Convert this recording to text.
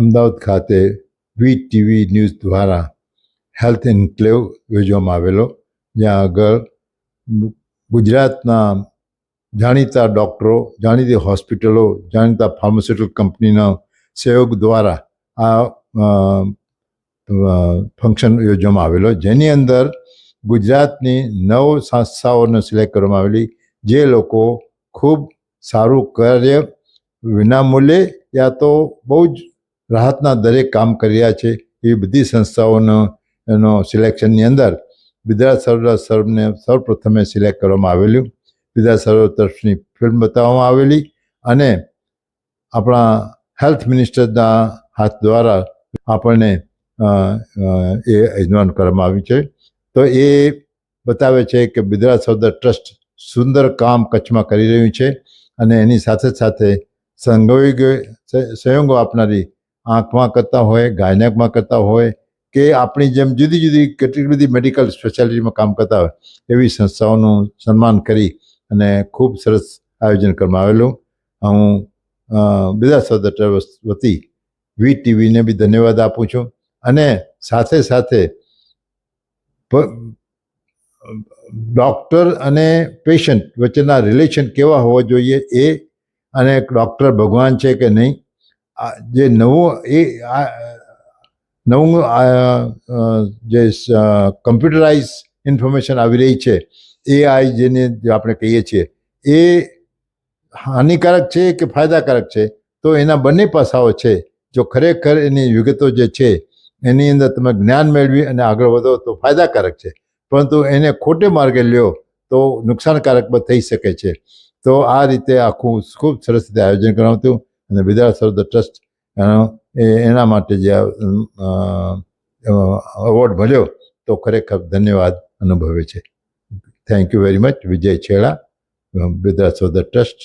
અમદાવાદ ખાતે V TV news દ્વારા health enclave યોજવામાં આવેલો. જ્યાં આગળ ગુજરાતના જાણીતા ડૉક્ટરો, જાણીતી હોસ્પિટલો, જાણીતા ફાર્માસ્યુટિકલ કંપનીના સહયોગ દ્વારા આ ફંક્શન યોજવામાં આવેલો. જેની અંદર ગુજરાતની નવ સંસ્થાઓને સિલેક્ટ કરવામાં આવેલી. જે લોકો ખૂબ સારું કાર્ય વિનામૂલ્યે યા તો બહુ જ રાહતના દરેક કામ કરી રહ્યા છે. એ બધી સંસ્થાઓનો, એનો સિલેક્શનની અંદર વિદ્યા સર્વ સર્વને સૌપ્રથમે સિલેક્ટ કરવામાં આવેલું. વિદ્યા સર્વ તરફની ફિલ્મ બતાવવામાં આવેલી અને આપણા હેલ્થ મિનિસ્ટરના હાથ દ્વારા આપણને એ યજમાન કરવામાં આવ્યું છે. તો એ બતાવે છે કે બિદરા સૌદર ટ્રસ્ટ સુંદર કામ કચ્છમાં કરી રહ્યું છે અને એની સાથે સાથે સંગોગ સંયોગો આપનારી આંખમાં કરતા હોય, ગાયનેકમાં કરતા હોય, કે આપણી જેમ જુદી જુદી કેટલી બધી મેડિકલ સ્પેશિયાલિટીમાં કામ કરતા હોય, એવી સંસ્થાઓનું સન્માન કરી અને ખૂબ સરસ આયોજન કરવામાં આવેલું. હું બિદા સૌદર વતી વી ટીવીને બી ધન્યવાદ આપું છું. અને સાથે સાથે ડૉક્ટર અને પેશન્ટ વચ્ચેના રિલેશન કેવા હોવા જોઈએ એ, અને ડૉક્ટર ભગવાન છે કે નહીં જે નવું એ આ, નવું જે કમ્પ્યુટરાઇઝ ઇન્ફોર્મેશન આવી રહી છે એઆઈ જેને આપણે કહીએ છીએ, એ હાનિકારક છે કે ફાયદાકારક છે? તો એના બંને પાસાઓ છે. જો ખરેખર એની વિગતો જે છે, એની અંદર તમે જ્ઞાન મેળવી અને આગળ વધો તો ફાયદાકારક છે. પરંતુ એને ખોટે માર્ગે લ્યો તો નુકસાનકારક પણ થઈ શકે છે. તો આ રીતે આખું ખૂબ સરસ રીતે આયોજન કરવામાં હતું અને વિદ્યા ધ ટ્રસ્ટ એના માટે જે એવોર્ડ મળ્યો, તો ખરેખર ધન્યવાદ અનુભવે છે. Thank you very much Vijay Chheda Vidya the trust